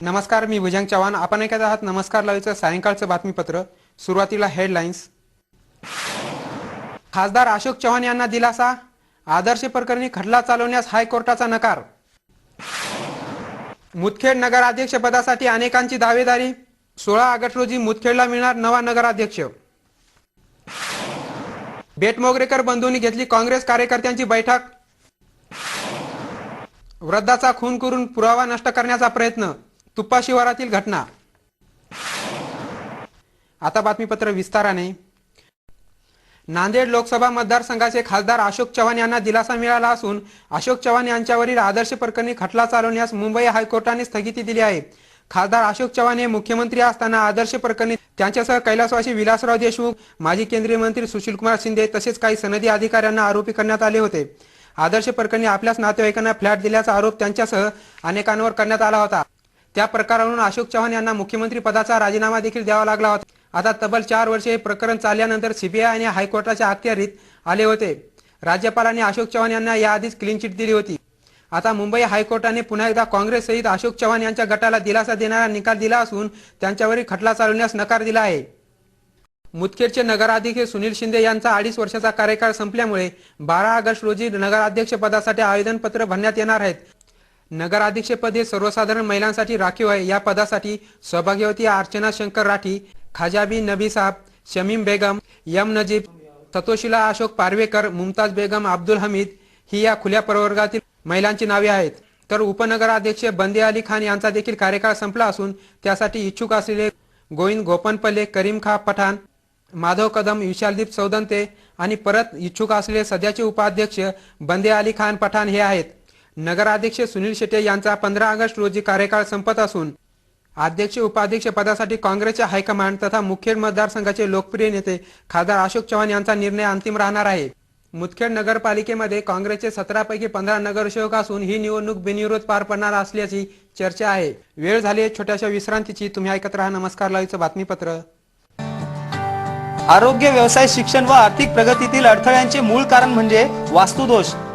नमस्कार मी भुजंग चव्हाण. आपण ऐकत आहात नमस्कार लाईव्हचं सायंकाळचं बातमीपत्र. सुरुवातीला हेडलाईन्स खासदार अशोक चव्हाण यांना दिलासा? आदर्श प्रकरणी खटला चालवण्यास हायकोर्टाचा नकार. मुदखेड नगराध्यक्षपदासाठी अनेकांची दावेदारी. सोळा ऑगस्ट रोजी मुदखेडला मिळणार नवा नगराध्यक्ष. बेटमोगरेकर बंधूंनी घेतली काँग्रेस कार्यकर्त्यांची बैठक. वृद्धाचा खून करून पुरावा नष्ट करण्याचा प्रयत्न. तुप्पा शिवारातील घटना. आता बातमीपत्र विस्ताराने. नांदेड लोकसभा मतदारसंघाचे खासदार अशोक चव्हाण यांना दिलासा मिळाला असून अशोक चव्हाण यांच्यावरील आदर्श प्रकरणी खटला चालवण्यास मुंबई हायकोर्टाने स्थगिती दिली आहे. खासदार अशोक चव्हाण हे मुख्यमंत्री असताना आदर्श प्रकरणी त्यांच्यासह कैलासवासी विलासराव देशमुख माजी केंद्रीय मंत्री सुशीलकुमार शिंदे तसेच काही सनदी अधिकाऱ्यांना आरोपी करण्यात आले होते. आदर्श प्रकरणी आपल्याच नातेवाईकांना फ्लॅट दिल्याचा आरोप त्यांच्यासह अनेकांवर करण्यात आला होता. त्या प्रकारावरून अशोक चव्हाण यांना मुख्यमंत्री पदाचा राजीनामा देखील द्यावा लागला होता. आता तब्बल चार वर्षे हे प्रकरण चालल्यानंतर सीबीआय आणि हायकोर्टाच्या अखत्यारीत आले होते. राज्यपालांनी अशोक चव्हाण यांना याआधीच क्लीन चिट दिली होती. आता मुंबई हायकोर्टाने पुन्हा एकदा काँग्रेस सहित अशोक चव्हाण यांच्या गटाला दिलासा देणारा निकाल दिला असून त्यांच्यावरील खटला चालवण्यास नकार दिला आहे. मुदखेडचे नगराध्यक्ष सुनील शिंदे यांचा अडीच वर्षाचा कार्यकाळ संपल्यामुळे बारा ऑगस्ट रोजी नगराध्यक्ष पदासाठी आवेदनपत्र भरण्यात येणार आहेत. नगराध्यक्षपद हे सर्वसाधारण महिलांसाठी राखीव आहे. या पदासाठी सौभाग्यवती अर्चना शंकर राठी खाजाबी नबी साहब शमीम बेगम यम नजीब ततोशिला अशोक पारवेकर मुमताज बेगम अब्दुल हमीद ही या खुल्या प्रवर्गातील महिलांची नावे आहेत. तर उपनगराध्यक्ष बंदे अली खान यांचा देखील कार्यकाळ संपला असून त्यासाठी इच्छुक असलेले गोविंद गोपनपल्ले करीम खा पठाण माधव कदम विशालदीप सौदंते आणि परत इच्छुक असलेले सध्याचे उपाध्यक्ष बंदे अली खान पठाण हे आहेत. नगराध्यक्ष सुनील शेट्टे यांचा पंधरा ऑगस्ट रोजी कार्यकाळ संपत असून अध्यक्ष उपाध्यक्ष पदासाठी काँग्रेसच्या हायकमांड तथा मुखेड मतदारसंघाचे लोकप्रिय नेते खासदार अशोक चव्हाण यांचा निर्णय अंतिम राहणार आहे. मुदखेड नगरपालिकेमध्ये काँग्रेसचे सतरा पैकी पंधरा नगरसेवक असून ही निवडणूक बिनविरोध पार पडणार असल्याची चर्चा आहे. वेळ झाली आहे छोट्याशा विश्रांतीची. तुम्ही ऐकत राहा नमस्कार लाईव्हचं बातमीपत्र. आरोग्य व्यवसाय शिक्षण व आर्थिक प्रगतीतील अडथळ्यांचे मूळ कारण म्हणजे वास्तुदोष.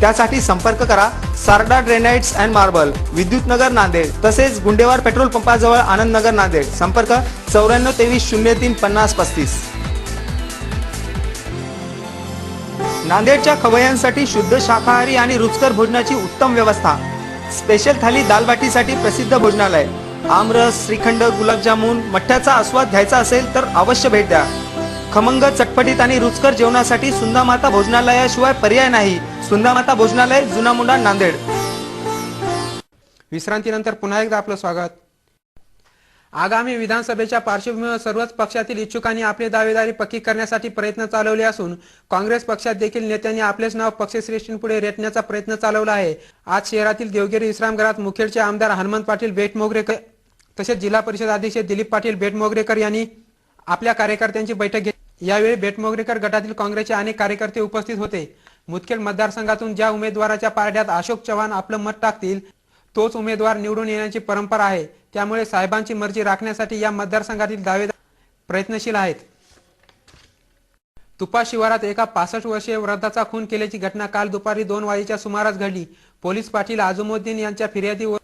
त्यासाठी संपर्क करा सारडा ड्रेनाइट्स अँड मार्बल विद्युत नगर नांदेड तसेच गुंडेवार पेट्रोल पंपाजवळ आनंद नगर नांदेड. संपर्क चौऱ्याण्णव तेवीस शून्य तीन पन्नास पस्तीस. नांदेडच्या खवय्यांसाठी शुद्ध शाकाहारी आणि रुचकर भोजनाची उत्तम व्यवस्था. स्पेशल थाली दालबाटीसाठी प्रसिद्ध भोजनालय. आमरस श्रीखंड गुलाबजामुन मठ्ठ्याचा आस्वाद घ्यायचा असेल तर अवश्य भेट द्या. खमंग चटपटीत आणि रुचकर जेवणासाठी सुंदामाता भोजनालयाशिवाय पर्याय नाही. सुंदामाता भोजनालय जुना मुंडा नांदेड. विश्रांतीनंतर पुन्हा एकदा आपलं स्वागत. आगामी विधानसभेच्या पार्श्वभूमीवर सर्वच पक्षातील इच्छुकांनी आपली दावेदारी पक्की करण्यासाठी प्रयत्न चालवले असून काँग्रेस पक्षात देखील नेत्यांनी आपलेच नाव पक्षश्रेष्ठींपुढे रेटण्याचा प्रयत्न चालवला आहे. आज शहरातील देवगिरी विश्रामगृहात मुखेडचे आमदार हनुमंत पाटील बेटमोगरेकर तसेच जिल्हा परिषद अध्यक्ष दिलीप पाटील बेटमोगरेकर यांनी आपल्या कार्यकर्त्यांची बैठक घेतली. यावेळी बेटमोगरेकर गटातील काँग्रेसचे अनेक कार्यकर्ते उपस्थित होते. मुदखेड मतदारसंघातून ज्या उमेदवाराच्या पारड्यात अशोक चव्हाण आपलं मत टाकतील तोच उमेदवार निवडून येण्याची परंपरा आहे. त्यामुळे साहेबांची मर्जी राखण्यासाठी या मतदारसंघातील दावेदार प्रयत्नशील आहेत. तुपा शिवारात एका पासष्ट वर्षीय वृद्धाचा खून केल्याची घटना काल दुपारी दोन वाजेच्या सुमारास घडली. पोलीस पाटील आझमुद्दीन यांच्या फिर्यादीवर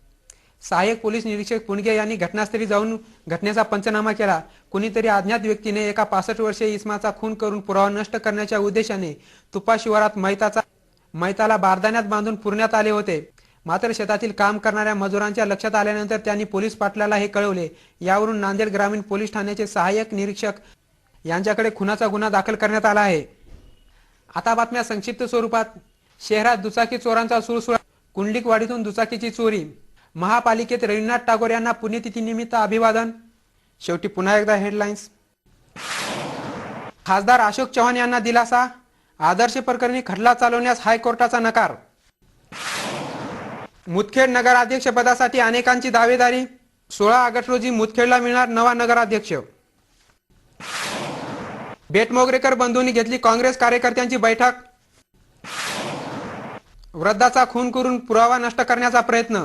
सहाय्यक पोलीस निरीक्षक पुणगे यांनी घटनास्थळी जाऊन घटनेचा पंचनामा केला. कुणीतरी अज्ञात व्यक्तीने एका पासष्ट वर्षीय इस्माचा खून करून पुरावा नष्ट करण्याच्या उद्देशाने तुपा शिवारात मैताचा मैताला बारदाण्यात बांधून पुरण्यात आले होते. मात्र शेतातील काम करणाऱ्या मजुरांच्या लक्षात आल्यानंतर त्यांनी पोलीस पाटलाला हे कळवले. यावरून नांदेड ग्रामीण पोलीस ठाण्याचे सहाय्यक निरीक्षक यांच्याकडे खुनाचा गुन्हा दाखल करण्यात आला आहे. आता बातम्या संक्षिप्त स्वरूपात. शहरात दुचाकी चोरांचा सुळसुळा कुंडलिकवाडीतून दुचाकीची चोरी महापालिकेत रवींद्रनाथ टागोर यांना पुण्यतिथीनिमित्त अभिवादन. शेवटी पुन्हा एकदा हेडलाईन्स खासदार अशोक चव्हाण यांना दिलासा. आदर्श प्रकरणी खटला चालवण्यास हायकोर्टाचा नकार. मुदखेड नगराध्यक्ष पदासाठी अनेकांची दावेदारी. सोळा ऑगस्ट रोजी मुदखेडला मिळणार नवा नगराध्यक्ष. बेटमोगरेकर बंधूंनी घेतली काँग्रेस कार्यकर्त्यांची बैठक. वृद्धाचा खून करून पुरावा नष्ट करण्याचा प्रयत्न.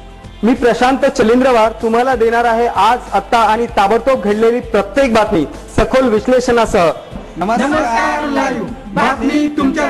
मी प्रशांत चलिंद्रवार तुम्हाला देणार आहे आज आत्ता आणि ताबडतोब घडलेली प्रत्येक बातमी सखोल विश्लेषणासह. नमस्कार लाईव्ह बातमी तुमच्या